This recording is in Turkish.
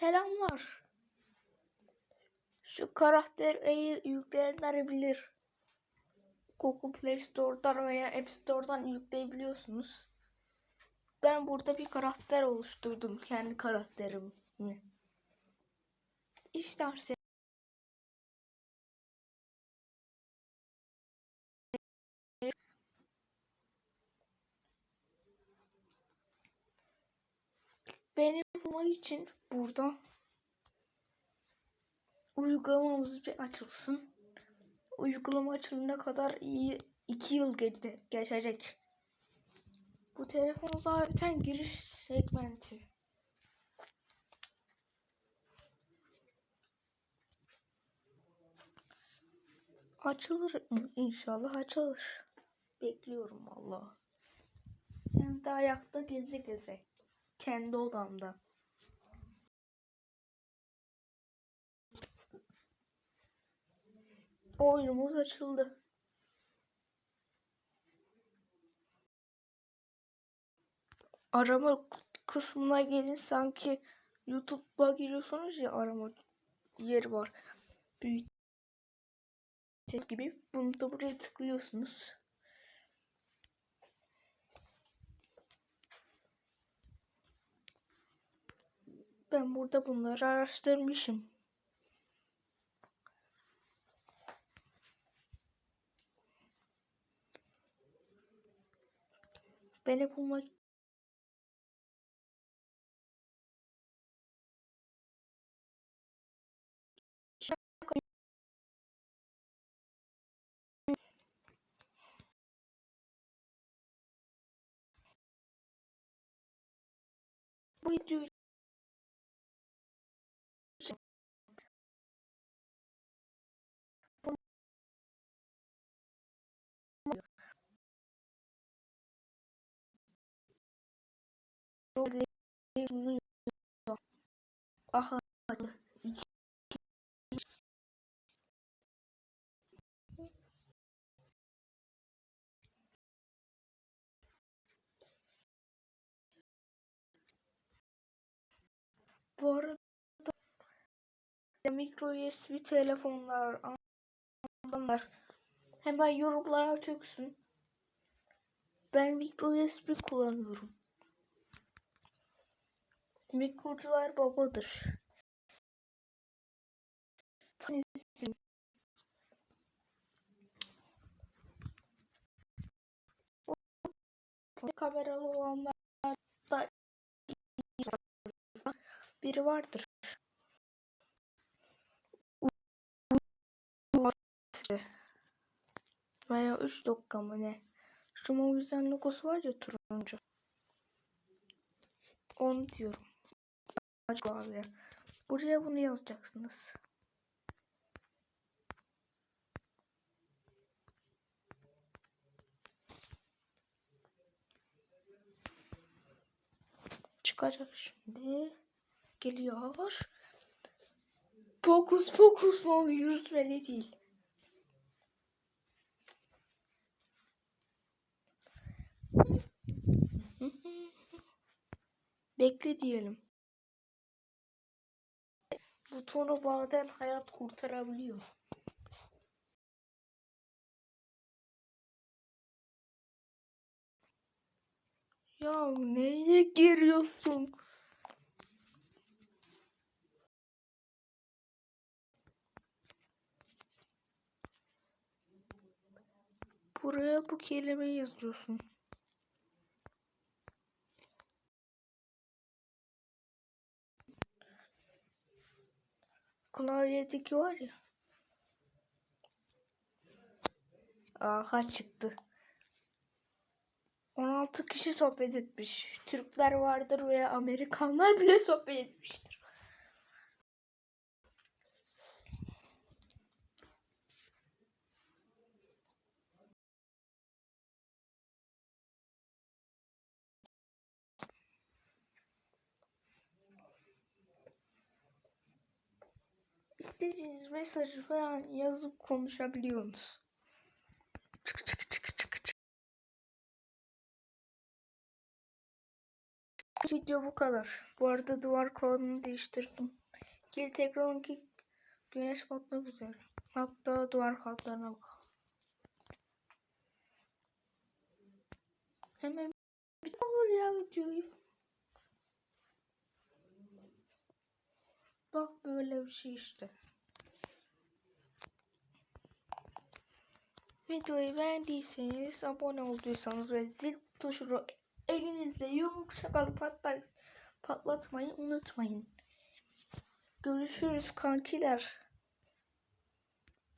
Selamlar. Şu karakteri yükleyenler bilir. Google Play Store'dan veya App Store'dan yükleyebiliyorsunuz. Ben burada bir karakter oluşturdum. Kendi karakterimi. İsterseniz Beni bulmak için burada uygulamamız bir açılsın. Uygulama açılana kadar iyi 2 yıl geçe- geçecek. Bu telefon zaten giriş segmenti. Açılır mı? İnşallah açılır. Bekliyorum valla. Hem de ayakta geze geze. Kendi odamda. Oyunumuz açıldı. Arama kısmına gelin sanki YouTube'a giriyorsunuz ya arama yeri var. Büyük gibi. Bunu da buraya tıklıyorsunuz. Ben burada bunları araştırmışım. Beni bulmak bu videoyu Aha. Bu arada mikro USB telefonlar anlar hemen yorumlara çöksün. Ben mikro USB kullanıyorum. Mikrocular babadır. Tanesi. Kameralı olanlar da biri vardır. Veya 3 dakika mı ne? Şu Movizen logosu var ya turuncu. Onu diyorum. Açık abi. Buraya bunu yazacaksınız. Çıkacak şimdi. Geliyor. Fokus fokus mu böyle değil. Bekle diyelim. Butonu bazen hayat kurtarabiliyor. Ya neye giriyorsun? Buraya bu kelimeyi yazıyorsun. Klavyedeki var ya. Aha çıktı. 16 kişi sohbet etmiş. Türkler vardır veya Amerikanlar bile sohbet etmiştir. İstediğiniz mesajı falan yazıp konuşabiliyorsunuz. Çık çık çık çık çık. video bu kadar. Bu arada duvar kağıdını değiştirdim. Gel tekrar onki güneş batmak üzere. Hatta duvar kağıtlarına bak. Hemen bir olur ya videoyu. Bak böyle bir şey işte. Videoyu beğendiyseniz, abone olduysanız ve zil tuşunu elinizde yumuşak alıp patlat, patlatmayı unutmayın. Görüşürüz kankiler.